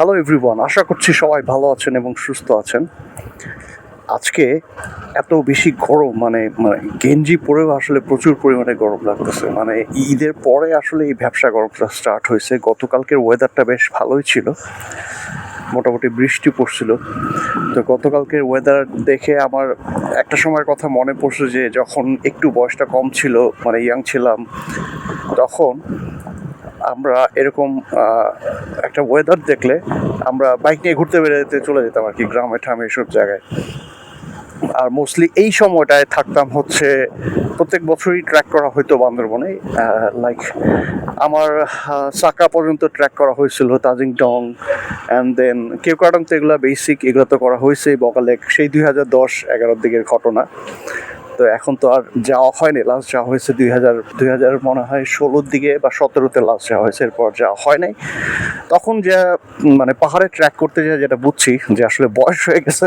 Hello everyone আশা করছি সবাই ভালো আছেন এবং সুস্থ আছেন। আজকে এত বেশি গরম মানে মানে গেঞ্জি পরেও আসলে প্রচুর পরিমাণে গরম লাগতেছে। মানে ঈদের পরে আসলে এই ব্যবসা গরমটা স্টার্ট হয়েছে। গতকালকের ওয়েদারটা বেশ ভালোই ছিল। মোটামুটি বৃষ্টি পড়ছিল। তো গতকালকের ওয়েদার দেখে আমার একটা সময়ের কথা মনে পড়ছে যে, যখন একটু বয়সটা কম ছিল মানে ইয়াং ছিলাম, তখন আমরা এরকম একটা ওয়েদার দেখলে আমরা বাইক নিয়ে ঘুরতে বেরোতে চলে যেতাম আর কি, গ্রামে ঠামে এসব জায়গায়। আর মোস্টলি এই সময়টায় থাকতাম হচ্ছে, প্রত্যেক বছরই ট্র্যাক করা হয়তো বান্দরবনে লাইক আমার সাকা পর্যন্ত ট্র্যাক করা হয়েছিল তাজিং তাজিংটং অ্যান্ড দেন কেউকাটং তো এগুলো বেসিক এগুলো তো করা হয়েছে, বকালেক, সেই দুই হাজার দশ এগারোর দিকের ঘটনা। তো এখন তো আর যাওয়া হয়নি। লাস্ট যাওয়া হয়েছে দুই হাজার দুই হাজার মনে হয় ষোলোর দিকে বা সতেরোতে লাস্ট যাওয়া হয়েছে, এরপর যাওয়া হয় নাই। তখন যা মানে পাহাড়ে ট্র্যাক করতে যা যেটা বুঝছি যে আসলে বয়স হয়ে গেছে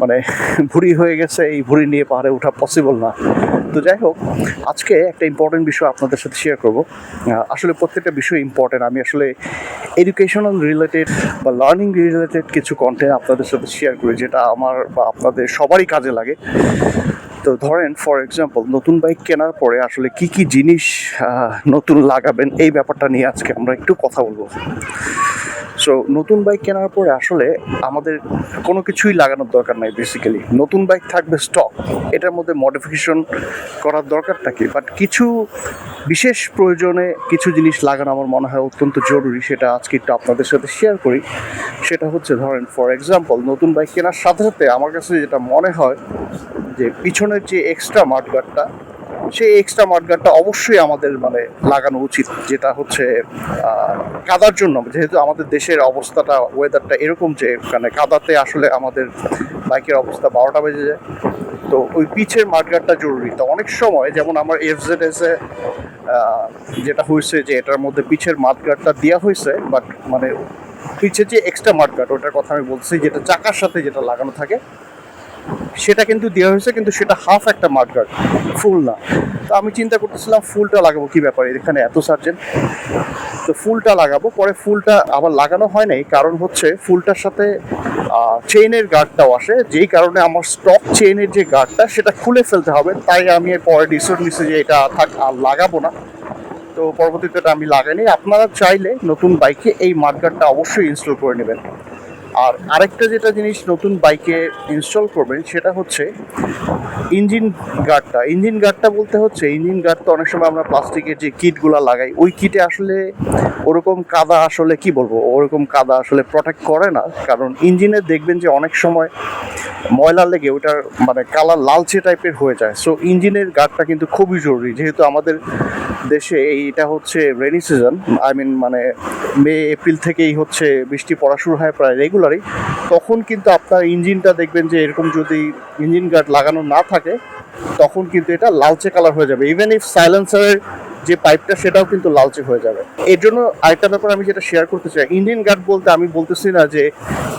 মানে ভুঁড়ি হয়ে গেছে, এই ভুঁড়ি নিয়ে পাহাড়ে ওঠা পসিবল না। তো যাই হোক, আজকে একটা ইম্পর্টেন্ট বিষয় আপনাদের সাথে শেয়ার করব। আসলে প্রত্যেকটা বিষয় ইম্পর্টেন্ট আমি আসলে এডুকেশনাল রিলেটেড বা লার্নিং রিলেটেড কিছু কন্টেন্ট আপনাদের সাথে শেয়ার করি, যেটা আমার বা আপনাদের সবারই কাজে লাগে। তো ধরেন ফর এক্সাম্পল নতুন বাইক কেনার পরে আসলে কি কি জিনিস নতুন লাগাবেন, এই ব্যাপারটা নিয়ে আজকে আমরা একটু কথা বলব। সো নতুন বাইক কেনার পরে আসলে আমাদের কোনো কিছুই লাগানোর দরকার নাই বেসিক্যালি নতুন বাইক থাকবে স্টক এটার মধ্যে মডিফিকেশন করার দরকার থাকে বাট কিছু বিশেষ প্রয়োজনে কিছু জিনিস লাগানো আমার মনে হয় অত্যন্ত জরুরি, সেটা আজকে একটু আপনাদের সাথে শেয়ার করি। সেটা হচ্ছে ধরেন ফর এক্সাম্পল নতুন বাইক কেনার সাথে সাথে আমার কাছে যেটা মনে হয় যে পিছনের যে এক্সট্রা মাঠগাটটা সেই এক্সট্রা মাঠগাটটা অবশ্যই আমাদের মানে লাগানো উচিত, যেটা হচ্ছে কাদার জন্য। যেহেতু আমাদের দেশের অবস্থাটা ওয়েদারটা এরকম যে মানে কাদাতে আসলে আমাদের বাইকের অবস্থা বারোটা বেজে যায়। তো ওই পিচের মাঠগাটটা জরুরি। তো অনেক সময়, যেমন আমার এফ জেড এসে যেটা হয়েছে যে, এটার মধ্যে পিচের মাঠগাটটা দেওয়া হয়েছে বাট মানে পিচের যে এক্সট্রা মাঠগাট ওটার কথা আমি বলছি, যেটা চাকার সাথে যেটা লাগানো থাকে সেটা কিন্তু দেওয়া হয়েছে, কিন্তু সেটা হাফ একটা মাঠগার্ড ফুল না। তো আমি চিন্তা করতেছিলাম ফুলটা লাগাবো কি ব্যাপারে? এখানে এত সার্জেন্ট তো ফুলটা লাগাবো, পরে ফুলটা আবার লাগানো হয় নাই, কারণ হচ্ছে ফুলটার সাথে চেইনের গার্ডটাও আসে, যেই কারণে আমার স্টক চেইনের যে গার্ডটা সেটা খুলে ফেলতে হবে। তাই আমি পরে ডিসিশন নিচ্ছি যে এটা থাক, আর লাগাবো না। তো পরবর্তীতে আমি লাগাইনি। আপনারা চাইলে নতুন বাইকে এই মার্কারটা অবশ্যই ইনস্টল করে নেবেন। আর আরেকটা যেটা জিনিস নতুন বাইকে ইনস্টল করবেন, সেটা হচ্ছে ইঞ্জিন গার্ডটা ইঞ্জিন গার্ডটা বলতে হচ্ছে ইঞ্জিন গার্ড তো অনেক সময় আমরা প্লাস্টিকের যে কিটগুলো লাগাই, ওই কিটে আসলে ওরকম কাদা আসলে, কি বলব, ওরকম কাদা আসলে প্রোটেক্ট করে না। কারণ ইঞ্জিনে দেখবেন যে অনেক সময় ময়লা লেগে ওটার মানে কালার লালচে টাইপের হয়ে যায়। সো ইঞ্জিনের গার্ডটা কিন্তু খুবই জরুরি। যেহেতু আমাদের দেশে এইটা হচ্ছে রেনি সিজন আই মিন মানে মে এপ্রিল থেকেই হচ্ছে বৃষ্টি পড়া শুরু হয় প্রায় রেগুলারই তখন কিন্তু আপনার ইঞ্জিনটা দেখবেন যে এরকম যদি ইঞ্জিন গার্ড লাগানো না থাকে, তখন কিন্তু এটা লালচে কালার হয়ে যাবে। ইভেন ইফ সাইলেন্সারের যে পাইপটা, সেটাও কিন্তু লালচে হয়ে যাবে। এর জন্য আরেকটা ব্যাপার আমি যেটা শেয়ার করতে চাই। ইঞ্জিন গার্ড বলতে আমি বলতেছি না যে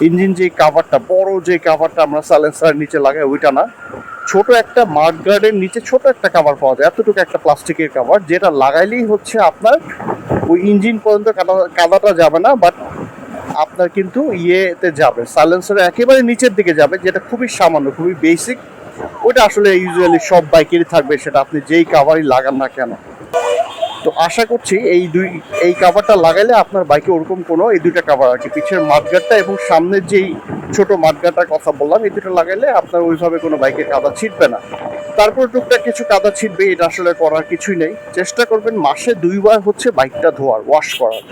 ইঞ্জিন যে কাভারটা বড় যে কাভারটা আমরা সাইলেন্সারের নিচে লাগাই, ওইটা না। ছোট একটা মার্ক গার্ডের নিচে ছোট একটা কাভার পাওয়া যায়, এতটুকু একটা প্লাস্টিকের কাভার যেটা লাগাইলেই হচ্ছে আপনার ওই ইঞ্জিন পর্যন্ত কাদা, কাদাটা যাবে না বাট আপনার কিন্তু ইয়েতে যাবে সাইলেন্সারের একেবারে নিচের দিকে যাবে, যেটা খুবই সামান্য, খুবই বেসিক ওটা আসলে ইউজুয়ালি সব বাইকেরই থাকবে, সেটা আপনি যেই কাভারই লাগান না কেন। তো আশা করছি এই দুই, এই কাভারটা লাগাইলে আপনার বাইকে ওরকম কোনো এই দুইটা কাভার আর কি পিছের মাঠগাটটা এবং সামনের যেই ছোট মাঠগাটার কথা বললাম, এই দুটো লাগাইলে আপনার ওইভাবে কোনো বাইকে কাদা ছিটবে না। তারপর টুকটাক কিছু কাদা ছিটবে, এটা আসলে করার কিছুই নেই। চেষ্টা করবেন মাসে দুইবার হচ্ছে বাইকটা ধোয়ার ওয়াশ করার।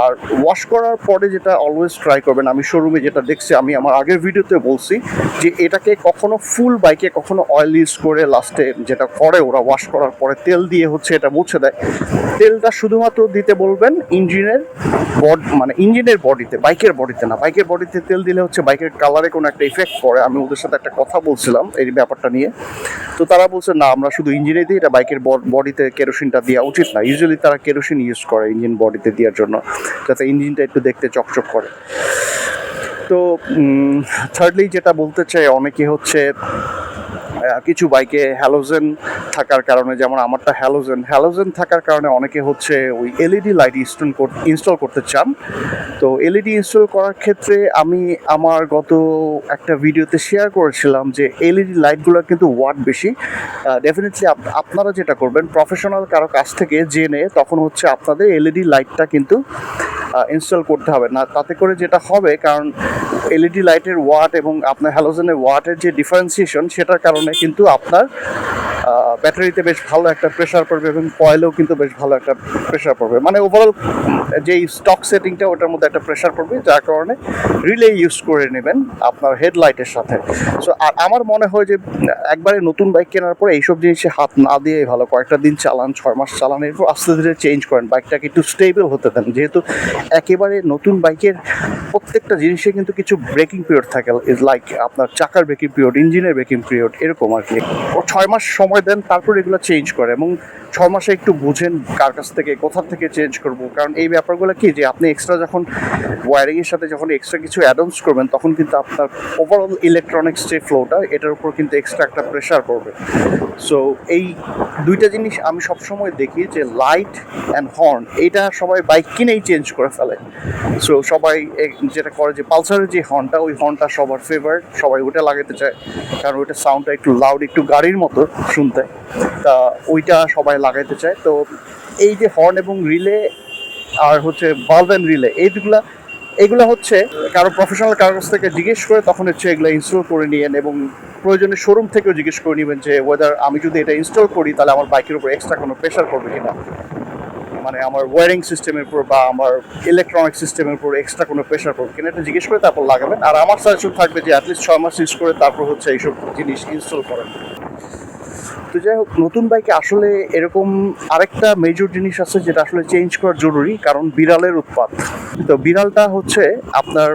আর ওয়াশ করার পরে যেটা অলওয়েজ ট্রাই করবেন, আমি শোরুমে যেটা দেখছি, আমি আমার আগের ভিডিওতে বলছি যে এটাকে কখনো ফুল বাইকে কখনো অয়েল ইউজ করে লাস্টে যেটা করে ওরা ওয়াশ করার পরে তেল দিয়ে হচ্ছে এটা মুছে দেয়। তেলটা শুধুমাত্র দিতে বলবেন ইঞ্জিনের বড মানে ইঞ্জিনের বডিতে বাইকের বডিতে না বাইকের বডিতে তেল দিলে হচ্ছে বাইকের কালারে কোনো একটা ইফেক্ট পড়ে। আমি ওদের সাথে একটা কথা বলছিলাম এই ব্যাপারটা নিয়ে। তো তারা বলছে, না, আমরা শুধু ইঞ্জিনে দিই, এটা বাইকের বডিতে কেরোসিনটা দেওয়া উচিত না। ইউজুয়ালি তারা কেরোসিন ইউজ করে ইঞ্জিন বডিতে দেওয়ার জন্য। যাতে ইঞ্জিনটা একটু দেখতে চকচক করে। তো থার্ডলি যেটা বলতে চাই অনেকে হচ্ছে কিছু বাইকে হ্যালোজেন থাকার কারণে, যেমন আমারটা হ্যালোজেন হ্যালোজেন থাকার কারণে অনেকে হচ্ছে ওই এলইডি লাইট ইনস্টল ইনস্টল করতে চান। তো এলইডি ইনস্টল করার ক্ষেত্রে আমি আমার গত একটা ভিডিওতে শেয়ার করেছিলাম যে এলইডি লাইটগুলোর কিন্তু ওয়াট বেশি। ডেফিনেটলি আপনারা যেটা করবেন প্রফেশনাল কারও কাছ থেকে জেনে তখন হচ্ছে আপনাদের এলইডি লাইটটা কিন্তু ইনস্টল করতে হবে। না, তাতে করে যেটা হবে, কারণ এলইডি লাইটের ওয়াট এবং আপনার হ্যালোজেনের ওয়াটের যে ডিফারেন্সিয়েশন সেটার কারণে কিন্তু আপনার ব্যাটারিতে বেশ ভালো একটা প্রেশার পড়বে এবং কয়েলেও কিন্তু বেশ ভালো একটা প্রেশার পড়বে। মানে ওভারঅল যেই স্টক সেটিংটা ওটার মধ্যে একটা প্রেশার পড়বে, যার কারণে রিলে ইউজ করে নেবেন আপনার হেডলাইটের সাথে। সো আর আমার মনে হয় যে, একবারে নতুন বাইক কেনার পরে এইসব জিনিসে হাত না দিয়ে ভালো। কয়েকটা দিন চালান, ছয় মাস চালান, এরপর আস্তে ধীরে চেঞ্জ করেন। বাইকটাকে একটু স্টেবল হতে দেন। যেহেতু একেবারে নতুন বাইকের প্রত্যেকটা জিনিসে কিন্তু কিছু ব্রেকিং পিরিয়ড থাকে। ইজ লাইক আপনার চাকার ব্রেকিং পিরিয়ড ইঞ্জিনের ব্রেকিং পিরিয়ড এরকম আর কি। ছয় মাস সময় দেন তারপর এগুলো চেঞ্জ করে এবং ছ মাসে একটু বুঝেন কার কাছ থেকে, কোথা থেকে চেঞ্জ করব। কারণ এই ব্যাপারগুলো কি যে আপনি এক্সট্রা যখন ওয়ারিংয়ের সাথে যখন এক্সট্রা কিছু অ্যাডন্স করবেন, তখন কিন্তু আপনার ওভারঅল ইলেকট্রনিক্স যে ফ্লোটা এটার উপর কিন্তু এক্সট্রা একটা প্রেশার পড়বে। সো এই দুইটা জিনিস আমি সবসময় দেখি যে লাইট অ্যান্ড হর্ন এটা সবাই বাইক কিনেই চেঞ্জ করে ফেলে। সো সবাই যেটা করে যে পালসারের যে হর্নটা ওই হর্নটা সবার ফেভারিট সবাই ওটা লাগাতে চায়। কারণ ওইটা সাউন্ডটা একটু লাউড একটু গাড়ির মতো শুনতে। তা ওইটা সবাই লাগাইতে চায়। তো এই যে হর্ন এবং রিলে আর হচ্ছে বাল্ব অ্যান্ড রিলে এই এইগুলা এগুলো হচ্ছে কারও প্রফেশনাল কারও কাছ থেকে জিজ্ঞেস করে তখন হচ্ছে এগুলো ইনস্টল করে নিয়েন এবং প্রয়োজনে শোরুম থেকেও জিজ্ঞেস করে নেবেন যে ওয়েদার আমি যদি এটা ইনস্টল করি তাহলে আমার বাইকের উপর এক্সট্রা কোনো প্রেশার করবে কিনা। মানে আমার ওয়ারিং সিস্টেমের উপর বা আমার ইলেকট্রনিক সিস্টেমের উপর এক্সট্রা কোনো প্রেশার পড়বে কিনা এটা জিজ্ঞেস করে তারপর লাগাবেন। আর আমার সাজেশন থাকবে যে অ্যাটলিস্ট ছয় মাস ইউজ করে তারপর হচ্ছে এইসব জিনিস ইনস্টল করেন। তো যাই হোক, নতুন বাইকে আসলে এরকম আরেকটা মেজর জিনিস আছে যেটা আসলে চেঞ্জ করা জরুরি, কারণ বিড়ালের উৎপাত। তো বিড়ালটা হচ্ছে আপনার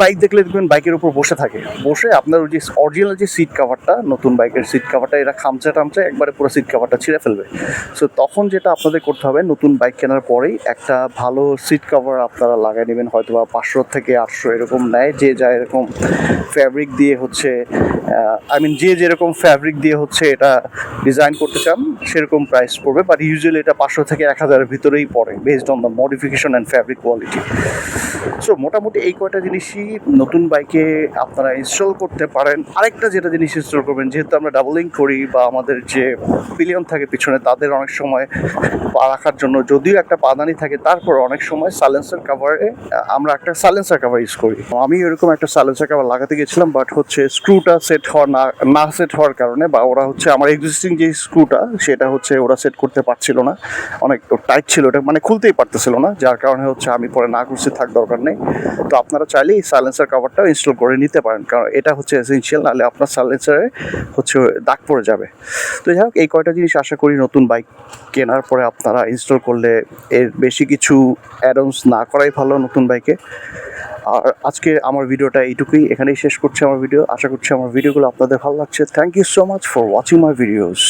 বাইক দেখলে দেখবেন বাইকের উপর বসে থাকে। বসে আপনার ওই যে অরিজিনাল যে সিট কাভারটা নতুন বাইকের সিট কাভারটা এরা খামচা টামচা একবারে পুরো সিট কাভারটা ছিঁড়ে ফেলবে। সো তখন যেটা আপনাদের করতে হবে, নতুন বাইক কেনার পরেই একটা ভালো সিট কভার আপনারা লাগাই নেবেন হয়তো বা পাঁচশো থেকে আটশো এরকম নেয়, যে যা এরকম ফ্যাব্রিক দিয়ে হচ্ছে আই মিন যে যেরকম ফ্যাব্রিক দিয়ে হচ্ছে এটা ডিজাইন করতে চান, সেরকম প্রাইস পড়বে বাট ইউজুয়ালি এটা পাঁচশো থেকে এক হাজারের ভিতরেই পড়ে based on the modification and fabric quality so মোটামুটি এই কয়টা জিনিসই নতুন বাইকে আপনারা ইনস্টল করতে পারেন। আরেকটা যেটা জিনিস ইনস্টল করবেন, যেহেতু আমরা ডাবলিং করি বা আমাদের যে পিলিয়ন থাকে পিছনে, তাদের অনেক সময় পা রাখার জন্য, যদিও একটা পাদানি থাকে, তারপর অনেক সময় সাইলেন্সার কাভারে আমরা একটা সাইলেন্সার কাভার ইউজ করি। আমি এরকম একটা সাইলেন্সার কাভার লাগাতে গেছিলাম বাট হচ্ছে স্ক্রুটা সেট হওয়া না না সেট হওয়ার কারণে, বা ওরা হচ্ছে আমার এক্সিস্টিং যে স্ক্রুটা সেটা হচ্ছে ওরা সেট করতে পারছিল না। অনেক টাইট ছিল ওটা মানে খুলতেই পারতেছিল না। যার কারণে হচ্ছে আমি পরে না করছি থাক দরকার নেই। তো আপনারা চাইলে এই সাইলেন্সার কাভারটা ইনস্টল করে নিতে পারেন, কারণ এটা হচ্ছে এসেনশিয়াল নাহলে আপনার সাইলেন্সারে হচ্ছে দাগ পড়ে যাবে। তো যাই হোক, এই কয়টা জিনিস আশা করি নতুন বাইক কেনার পরে আপনারা ইনস্টল করলে এর বেশি কিছু অ্যাডন্স না করাই ভালো নতুন বাইকে আর আজকে আমার ভিডিওটা এইটুকুই। এখানেই শেষ করছি আমার ভিডিও। আশা করছি আমার ভিডিওগুলো আপনাদের ভালো লাগছে। Thank you so much for watching my videos